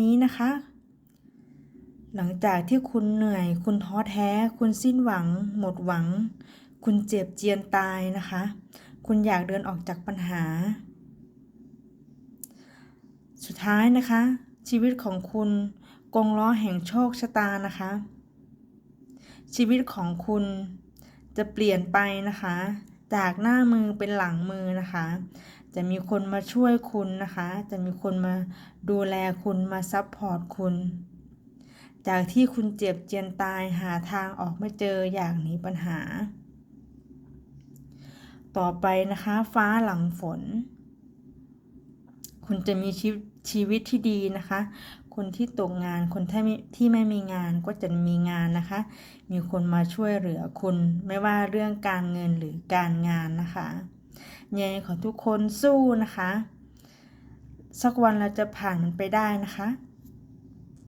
นี้นะคะ หลังจากที่คุณเหนื่อย คุณท้อแท้ คุณสิ้นหวัง หมดหวัง คุณเจ็บเจียนตายนะคะ คุณอยากเดินออกจากปัญหา สุดท้ายนะคะ ชีวิตของคุณกงล้อแห่งโชคชะตานะคะ ชีวิตของคุณจะเปลี่ยนไปนะคะ จากหน้ามือเป็นหลังมือนะคะ จะมีคนมาช่วยคุณนะคะ จะมีคนมาดูแลคุณมาซัพพอร์ตคุณ จากที่คุณเจ็บเจียนตายหาทางออกไม่เจออยากหนีปัญหา ต่อไปนะคะฟ้าหลังฝน คุณจะมีชีวิตชีวิตที่ดีนะคะ คนที่ตกงานคนที่ไม่ที่ไม่มีงานก็จะมีงานนะคะ มีคนมาช่วยเหลือคุณไม่ว่าเรื่องการเงินหรือการงานนะคะยังไงขอทุกคนสู้นะคะ สักวันเราจะผ่านมันไปได้นะคะ